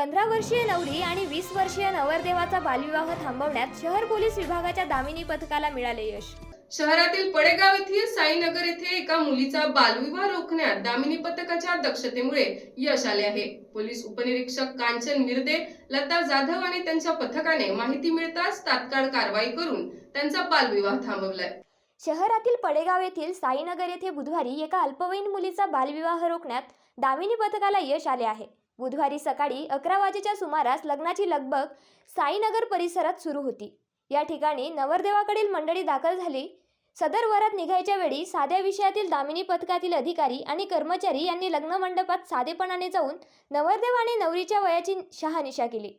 पंधरा वर्षीय नवरी आणि वीस वर्षीय नवरदेवाचा बालविवाह थांबवण्यात शहर पोलीस विभागाच्या दामिनी पथकाला मिळाले यश. शहरातील पडेगाव येथील साईनगर येथे एका मुलीचा बालविवाह रोखण्यात दामिनी पथकाच्या दक्षतेमुळे यश आले आहे. पोलीस उपनिरीक्षक कांचन मिर्दे लता जाधव आणि त्यांच्या पथकाने माहिती मिळताच तात्काळ कारवाई करून त्यांचा बालविवाह थांबवलाय. शहरातील पडेगाव येथील साईनगर येथे बुधवारी एका अल्पवयीन मुलीचा बालविवाह रोखण्यात दामिनी पथकाला यश आले आहे. बुधवारी सकाळी अकरा वाजेच्या सुमारास लग्नाची लगबग साईनगर परिसरात सुरू होती. या ठिकाणी नवरदेवाकडील मंडळी दाखल झाली. सदर वरात निघायच्या वेळी साध्या विषयातील दामिनी पथकातील अधिकारी आणि कर्मचारी यांनी लग्न मंडपात साधेपणाने जाऊन नवरदेव आणि नवरीच्या वयाची शहानिशा केली.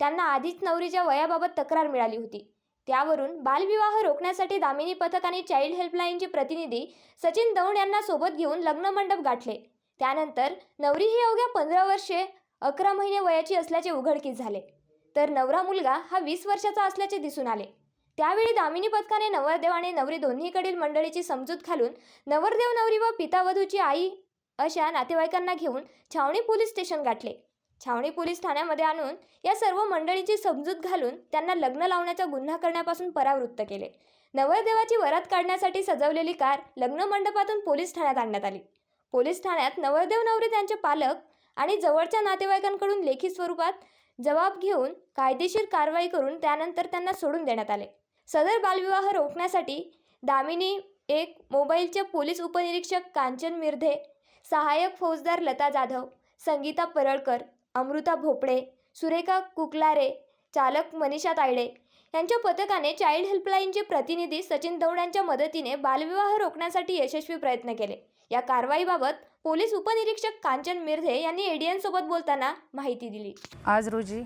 त्यांना आधीच नवरीच्या वयाबाबत तक्रार मिळाली होती. त्यावरून बालविवाह रोखण्यासाठी दामिनी पथक आणि चाइल्ड हेल्पलाईनचे प्रतिनिधी सचिन दौंड यांना सोबत घेऊन लग्न मंडप गाठले. त्यानंतर नवरी ही अवघ्या पंधरा वर्षे अकरा महिने वयाची असल्याचे उघडकीस झाले. तर नवरा मुलगा हा वीस वर्षाचा असल्याचे दिसून आले. त्यावेळी दामिनी पथकाने नवरदेव आणि नवरी दोन्हीकडील मंडळीची समजूत घालून नवरदेव नवरी व पितावधूची आई अशा नातेवाईकांना घेऊन छावणी पोलीस स्टेशन गाठले. छावणी पोलीस ठाण्यामध्ये आणून या सर्व मंडळीची समजूत घालून त्यांना लग्न लावण्याचा गुन्हा करण्यापासून परावृत्त केले. नवरदेवाची वरात काढण्यासाठी सजवलेली कार लग्न मंडपातून पोलीस ठाण्यात आणण्यात आली. पोलीस ठाण्यात नवरदेव नवरी त्यांचे पालक आणि जवळच्या नातेवाईकांकडून लेखी स्वरूपात जबाब घेऊन कायदेशीर कारवाई करून त्यानंतर त्यांना सोडून देण्यात आले. सदर बालविवाह रोखण्यासाठी दामिनी एक मोबाईलचे पोलीस उपनिरीक्षक कांचन मिर्धे सहाय्यक फौजदार लता जाधव संगीता परळकर अमृता भोपळे सुरेखा कुकलारे चालक मनीषा तायडे यांच्या पथकाने चाइल्ड हेल्पलाईनचे प्रतिनिधी सचिन दौड यांच्या मदतीने बालविवाह रोखण्यासाठी यशस्वी प्रयत्न केले. या कारवाईबाबत पोलीस उपनिरीक्षक कांचन मिर्धे यांनी एडीएनसोबत बोलताना माहिती दिली. आज रोजी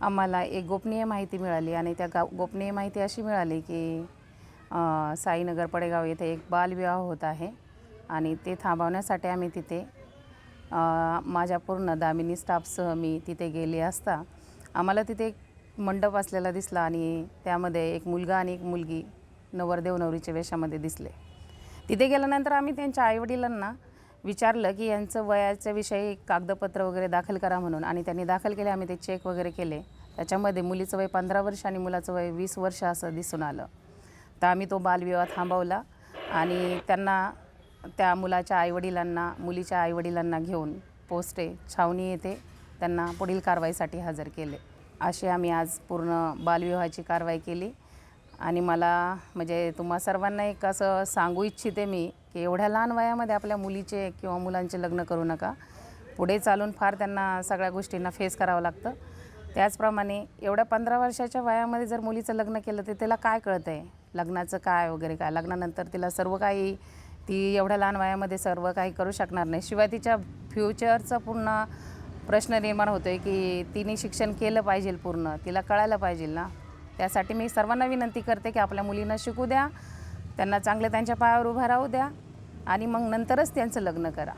आम्हाला एक गोपनीय माहिती मिळाली आणि त्या गाव गोपनीय माहिती अशी मिळाली की साईनगर पडेगाव येथे एक बालविवाह होत आहे आणि ते थांबवण्यासाठी आम्ही तिथे माझ्या पूर्ण दामिनी स्टाफसह मी तिथे गेले असता आम्हाला तिथे एक मंडप असलेला दिसला आणि त्यामध्ये एक मुलगा आणि एक मुलगी नवरदेव नवरीच्या वेशामध्ये दिसले. तिथे गेल्यानंतर आम्ही त्यांच्या आईवडिलांना विचारलं की यांचं वयाच्या विषयी कागदपत्र वगैरे दाखल करा म्हणून आणि त्यांनी दाखल केले. आम्ही ते चेक वगैरे केले. त्याच्यामध्ये मुलीचं वय पंधरा वर्ष आणि मुलाचं वय वीस वर्ष असं दिसून आलं. तर आम्ही तो बालविवाह थांबवला आणि त्यांना त्या मुलाच्या आईवडिलांना मुलीच्या आईवडिलांना घेऊन पोस्टे छावणी येथे त्यांना पुढील कारवाईसाठी हजर केले. अशी आम्ही आज पूर्ण बालविवाहाची कारवाई केली. आणि मला म्हणजे तुम्हा सर्वांना एक असं सांगू इच्छिते मी की एवढ्या लहान वयामध्ये आपल्या मुलीचे किंवा मुलांचे लग्न करू नका. पुढे चालून फार त्यांना सगळ्या गोष्टींना फेस करावं लागतं. त्याचप्रमाणे एवढ्या पंधरा वर्षाच्या वयामध्ये जर मुलीचं लग्न केलं तर तिला काय कळतं आहे लग्नाचं काय वगैरे काय? लग्नानंतर तिला सर्व काही ती एवढ्या लहान वयामध्ये सर्व काही करू शकणार नाही. शिवाय तिच्या फ्युचरचं पूर्ण प्रश्न निर्माण होतो आहे की तिने शिक्षण केलं पाहिजे पूर्ण. तिला कळायला पाहिजे ना. त्यासाठी मी सर्वांना विनंती करते की आपल्या मुलींना शिकू द्या त्यांना चांगलं त्यांच्या पायावर उभं राहू द्या आणि मग नंतरच त्यांचं लग्न करा.